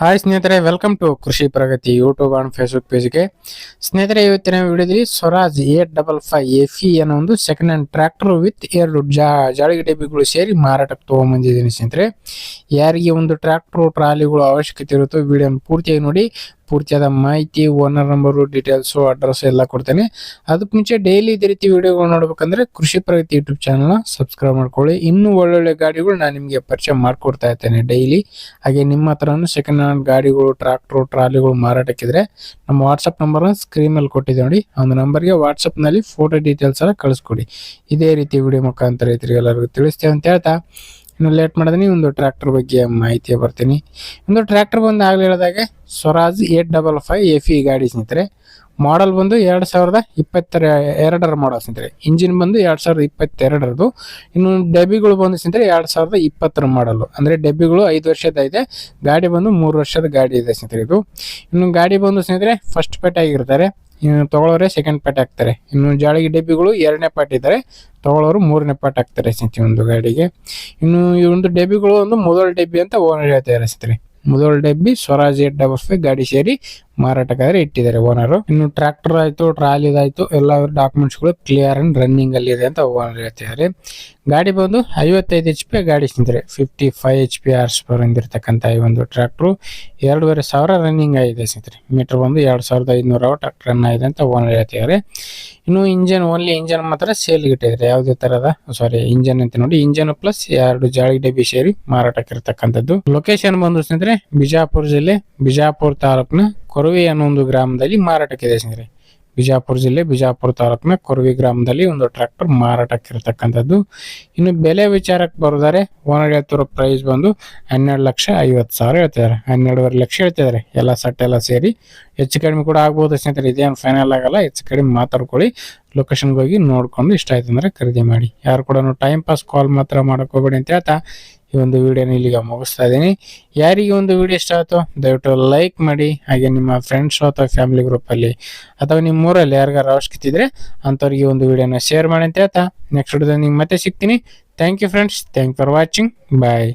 Hi ಸ್ನೇಹಿತರೆ welcome to Krishi Pragati YouTube and Facebook ಪೇಜ್ಗೆ ಸ್ನೇಹಿತರೆ, ಇವತ್ತಿನ ವಿಡಿಯೋದಲ್ಲಿ Swaraj eight double five A E ಅನ್ನೋ ಒಂದು ಸೆಕೆಂಡ್ ಹ್ಯಾಂಡ್ ಟ್ರ್ಯಾಕ್ಟರ್ ವಿತ್ ಎರಡು ಜಾ ಜಾಳಿಗೆ ಡಬ್ಬಿಗಳು ಸೇರಿ ಮಾರಾಟಕ್ಕೆ ತೊಗೊಂಬಂದಿದ್ದೀನಿ ಸ್ನೇಹಿತರೆ. ಯಾರಿಗೆ ಒಂದು ಟ್ರ್ಯಾಕ್ಟ್ರು ಟ್ರಾಲಿಗಳು ಅವಶ್ಯಕತೆ ಇರುತ್ತೋ, ವಿಡಿಯೋನ ಪೂರ್ತಿಯಾಗಿ ನೋಡಿ. ಪೂರ್ತಿಯಾದ ಮಾಹಿತಿ ಓನರ್ ನಂಬರು ಡೀಟೇಲ್ಸು ಅಡ್ರೆಸ್ ಎಲ್ಲ ಕೊಡ್ತೇನೆ. ಅದಕ್ಕೆ ಮುಂಚೆ ಡೈಲಿ ಇದೇ ರೀತಿ ವಿಡಿಯೋಗಳು ನೋಡ್ಬೇಕಂದ್ರೆ ಕೃಷಿ ಪ್ರಗತಿ ಯೂಟ್ಯೂಬ್ ಚಾನಲ್ನ ಸಬ್ಸ್ಕ್ರೈಬ್ ಮಾಡ್ಕೊಳ್ಳಿ. ಇನ್ನೂ ಒಳ್ಳೊಳ್ಳೆ ಗಾಡಿಗಳು ನಾನು ನಿಮಗೆ ಪರಿಚಯ ಮಾಡಿಕೊಡ್ತಾ ಇರ್ತೇನೆ ಡೈಲಿ ಹಾಗೆ ನಿಮ್ಮ ಹತ್ರನೂ ಸೆಕೆಂಡ್ ಹ್ಯಾಂಡ್ ಗಾಡಿಗಳು ಟ್ರಾಕ್ಟರ್ ಟ್ರಾಲಿಗಳು ಮಾರಾಟಕ್ಕಿದ್ರೆ ನಮ್ಮ ವಾಟ್ಸಪ್ ನಂಬರ್ನ ಸ್ಕ್ರೀನ್ ಮೇಲೆ ಕೊಟ್ಟಿದ್ದೆ ನೋಡಿ. ಒಂದು ನಂಬರ್ಗೆ ವಾಟ್ಸಪ್ನಲ್ಲಿ ಫೋಟೋ ಡೀಟೇಲ್ಸ್ ಎಲ್ಲ ಕಳಿಸ್ಕೊಡಿ. ಇದೇ ರೀತಿ ವಿಡಿಯೋ ಮುಖಾಂತರ ರೈತರಿಗೆ ಎಲ್ಲರಿಗೂ ತಿಳಿಸ್ತೇವೆ ಅಂತ ಹೇಳ್ತಾ. ಇನ್ನು ಲೇಟ್ ಮಾಡಿದ್ರೆ ಒಂದು ಟ್ರ್ಯಾಕ್ಟರ್ ಬಗ್ಗೆ ಮಾಹಿತಿ ಬರ್ತೀನಿ. ಒಂದು ಟ್ರ್ಯಾಕ್ಟರ್ ಬಂದು ಆಗಲಿ ಹೇಳಿದಾಗೆ, Swaraj eight double five F E ಗಾಡಿ ಸ್ನೇಹಿತರೆ. ಮಾಡಲ್ ಬಂದು ಎರಡು ಸಾವಿರದ ಇಪ್ಪತ್ತರ, ಎರಡರ ಮಾಡಲ್ ಸ್ನೇಹಿತರೆ. ಇಂಜಿನ್ ಬಂದು ಎರಡು ಸಾವಿರದ ಇಪ್ಪತ್ತೆರಡರದು. ಇನ್ನು ಡಬ್ಬಿಗಳು ಬಂದು ಸ್ನೇಹಿತರೆ, ಎರಡು ಸಾವಿರದ ಇಪ್ಪತ್ತರ ಮಾಡಲು ಅಂದರೆ ಡಬ್ಬಿಗಳು ಐದು ವರ್ಷದ ಇದೆ, ಗಾಡಿ ಬಂದು ಮೂರು ವರ್ಷದ ಗಾಡಿ ಇದೆ ಸ್ನೇಹಿತರೆ ಇದು. ಇನ್ನು ಗಾಡಿ ಬಂದು ಸ್ನೇಹಿತರೆ ಫಸ್ಟ್ ಪೇಟ್ ಆಗಿರ್ತಾರೆ. ತಗೊಳ್ಳೋರೆ ಸೆಕೆಂಡ್ ಪಾರ್ಟ್ ಹಾಕ್ತಾರೆ. ಇನ್ನು ಜಾಳಿಗೆ ಡಬ್ಬಿಗಳು ಎರಡನೇ ಪಾರ್ಟ್ ಇದ್ದಾರೆ. ತಗೊಳ್ಳೋರು ಮೂರನೇ ಪಾರ್ಟ್ ಹಾಕ್ತಾರೆ ಸಂತಿ ಒಂದು ಗಾಡಿಗೆ. ಇನ್ನು ಈ ಒಂದು ಡಬ್ಬಿಗಳು ಒಂದು ಮೊದಲ ಡಬ್ಬಿ ಅಂತ ಓನರ್ ಹೇಳ್ತಾರೆ ಸ್ನೇಹಿತರೆ ಮೊದಲ ಡಬ್ಬಿ ಸ್ವರಾಜ್ ಏಟ್ ಡಬಲ್ ಗಾಡಿ ಸೇರಿ ಮಾರಾಟಕ್ಕಾದ್ರೆ ಇಟ್ಟಿದ್ದಾರೆ. ಓನರು ಇನ್ನು ಟ್ರ್ಯಾಕ್ಟರ್ ಆಯ್ತು ಟ್ರಾಲಿದಾಯ್ತು ಎಲ್ಲ ಡಾಕ್ಯುಮೆಂಟ್ಸ್ಗಳು ಕ್ಲಿಯರ್ ಅಂಡ್ ರನ್ನಿಂಗ್ ಅಲ್ಲಿ ಇದೆ ಅಂತ ಓನರ್ ಹೇಳ್ತಿದ್ದಾರೆ. ಗಾಡಿ ಬಂದು ಐವತ್ತೈದು ಎಚ್ ಪಿ ಗಾಡಿ ಸಿಂತಾರೆ fifty five H P horse power ಹೊಂದಿರತಕ್ಕಂಥ ಈ ಒಂದು ಟ್ರ್ಯಾಕ್ಟ್ರು ಎರಡೂವರೆ ಸಾವಿರ ರನ್ನಿಂಗ್ ಆಗಿದೆ ಸ್ನೇಹಿತರೆ. ಮೀಟರ್ ಬಂದು ಎರಡು ಸಾವಿರದ ಐದುನೂರ ಟ್ರ್ಯಾಕ್ಟರ್ ರನ್ ಆಗಿದೆ ಅಂತ ಓನರ್ ಹೇಳ್ತಿದ್ದಾರೆ. ಇನ್ನು ಇಂಜನ್ ಓನ್ಲಿ ಇಂಜನ್ ಮಾತ್ರ ಸೇಲ್ ಇಟ್ಟಿದ್ದಾರೆ. ಯಾವುದೇ ತರದ ಸಾರಿ ಇಂಜನ್ ಅಂತ ನೋಡಿ ಇಂಜನ್ ಪ್ಲಸ್ ಎರಡು ಜಾಳಿ ಡಬ್ಬಿ ಸೇರಿ ಮಾರಾಟಕ್ಕೆ ಇರತಕ್ಕಂಥದ್ದು. ಲೊಕೇಶನ್ ಬಂದು ಸ್ನೇಹಿತರೆ, ಬಿಜಾಪುರ ಜಿಲ್ಲೆ, ಬಿಜಾಪುರ ತಾಲೂಕಿನ ಕೊರವಿ ಅನ್ನೋ ಒಂದು ಗ್ರಾಮದಲ್ಲಿ ಮಾರಾಟಕ್ಕಿದೆ ಸ್ನೇಹಿತರೆ. ಬಿಜಾಪುರ ಜಿಲ್ಲೆ, ಬಿಜಾಪುರ ತಾಲೂಕಿನ ಕೊರವಿ ಗ್ರಾಮದಲ್ಲಿ ಒಂದು ಟ್ರ್ಯಾಕ್ಟರ್ ಮಾರಾಟಕ್ಕೆ ಇರತಕ್ಕಂಥದ್ದು ಇನ್ನು ಬೆಲೆ ವಿಚಾರಕ್ಕೆ ಬರೋದಾರೆ ಓನರ್ ಪ್ರೈಸ್ ಬಂದು ಹನ್ನೆರಡು ಲಕ್ಷ ಐವತ್ತು ಸಾವಿರ ಹೇಳ್ತಿದ್ದಾರೆ. ಹನ್ನೆರಡುವರೆ ಲಕ್ಷ ಹೇಳ್ತಿದ್ದಾರೆ. ಎಲ್ಲ ಸಟ್ ಎಲ್ಲ ಸೇರಿ. ಹೆಚ್ಚು ಕಡಿಮೆ ಕೂಡ ಆಗ್ಬೋದು ಸ್ನೇಹಿತರೆ. ಇದೇನು ಫೈನಲ್ ಆಗಲ್ಲ. ಹೆಚ್ಚು ಕಡಿಮೆ ಮಾತಾಡ್ಕೊಳ್ಳಿ. ಲೊಕೇಶನ್ಗೆ ಹೋಗಿ ನೋಡ್ಕೊಂಡು ಇಷ್ಟ ಆಯ್ತು ಅಂದ್ರೆ ಖರೀದಿ ಮಾಡಿ. ಯಾರು ಕೂಡ ಟೈಮ್ ಪಾಸ್ ಕಾಲ್ ಮಾತ್ರ ಮಾಡಕ್ ಹೋಗ್ಬೇಡಿ ಅಂತ ಹೇಳ್ತಾ ಈ ಒಂದು ವಿಡಿಯೋನ ಇಲ್ಲಿಗೆ ಮುಗಿಸ್ತಾ ಇದ್ದೀನಿ. ಯಾರಿಗೆ ಒಂದು ವಿಡಿಯೋ ಇಷ್ಟ ಆಯಿತು, ದಯವಿಟ್ಟು ಲೈಕ್ ಮಾಡಿ, ಹಾಗೆ ನಿಮ್ಮ ಫ್ರೆಂಡ್ಸ್ ಅಥವಾ ಫ್ಯಾಮಿಲಿ ಗ್ರೂಪಲ್ಲಿ ಅಥವಾ ನಿಮ್ಮ ಊರಲ್ಲಿ ಯಾರಿಗಾರು ಅವಶ್ಯಕತೆ ಇದ್ದರೆ ಅಂಥವ್ರಿಗೆ ಒಂದು ವಿಡಿಯೋನ ಶೇರ್ ಮಾಡಿ ಅಂತ ಹೇಳ್ತಾ ನೆಕ್ಸ್ಟ್ ವಿಡಿಯೋದಲ್ಲಿ ನಿಮ್ಗೆ ಮತ್ತೆ ಸಿಗ್ತೀನಿ. Thank you friends thank for watching bye